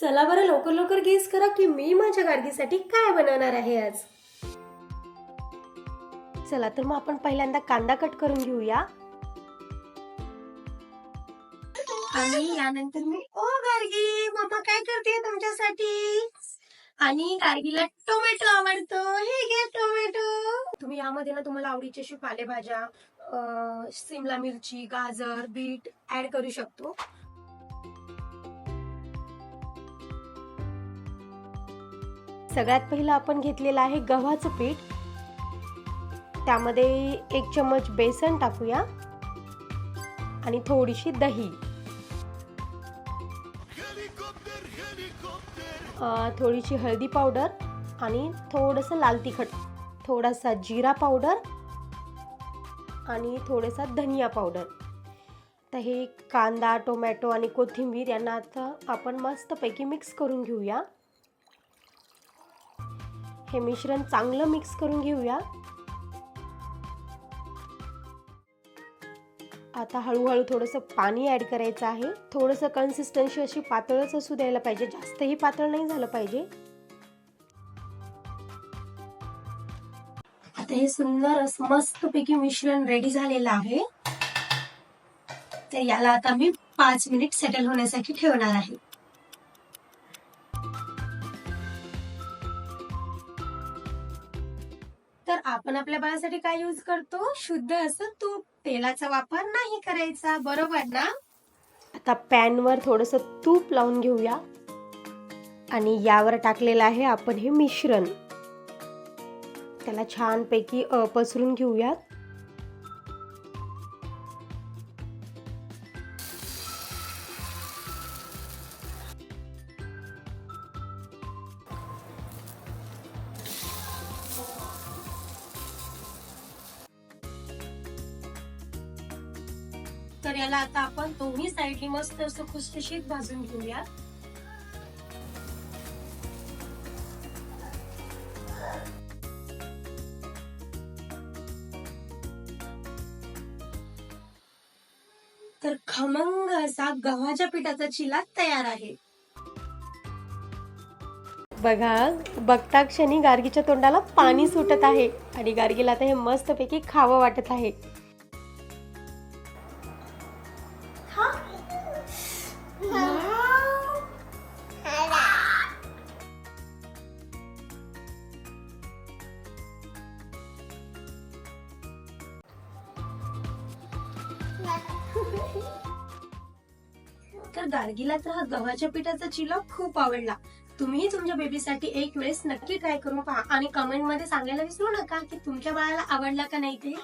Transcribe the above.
चला बरं लवकर लवकर गेस करा की मी माझ्या गार्गीसाठी काय बनवणार आहे आज. चला तर मग आपण पहिल्यांदा कांदा कट करून घेऊया. आणि यानंतर मी ओ गार्गी मम्मा काय करते तुमच्यासाठी? आणि गार्गीला टोमॅटो आवडतो. हे घे टोमॅटो. तुम्ही यामध्ये ना तुम्हाला आवडीची अशी पालेभाज्या अं, सिमला मिरची गाजर बीट ऍड करू शकतो. सगळ्यात पहिलं आपण घेतलेलं आहे गव्हाचं पीठ. त्यामध्ये एक चम्मच बेसन टाकूया. आणि थोडीशी दही. थोडीशी हळदी पावडर आणि थोडंसं लाल तिखट. थोडासा जिरा पावडर आणि थोडासा धनिया पावडर. तर हे कांदा टोमॅटो आणि कोथिंबीर यांना आता आपण मस्तपैकी मिक्स करून घेऊया. हे मिश्रण चांगलं मिक्स करून घेऊया. आता हळूहळू थोडंसं पाणी ॲड करायचं आहे. थोडंसं कन्सिस्टन्सी अशी पातळच असू द्यायला पाहिजे. जास्तही पातळ नाही झालं पाहिजे. आता हे सुंदर असं मस्तपैकी मिश्रण रेडी झालेलं आहे. तर याला आता मी पाच मिनिट सेटल होण्यासाठी ठेवणार आहे. तर आपण आपल्या बाळासाठी काय यूज करतो? शुद्ध असं तूप. तेलाचा वापर नाही करायचा. बरोबर ना? आता पॅनवर थोडस तूप लावून घेऊया. आणि यावर टाकलेलं आहे आपण हे मिश्रण. त्याला छानपैकी पसरून घेऊयात. तर याला आता आपण दोन्ही साईडनी मस्त असं खुसखुशीत भाजून घेऊया. तर खमंग असा गव्हाच्या पिठाचा चिला तयार आहे. बघा बघता क्षणी गार्गीच्या तोंडाला पाणी सुटत आहे आणि गार्गीला आता हे मस्तपैकी खावं वाटत आहे. तर गार्गीला तर हा गव्हाच्या पिठाचा चिला खूप आवडला. तुम्ही तुमच्या बेबीसाठी एक वेळेस नक्की ट्राय करून पहा. आणि कमेंटमध्ये सांगायला विसरू नका की तुमच्या बाळाला आवडला का नाही ते.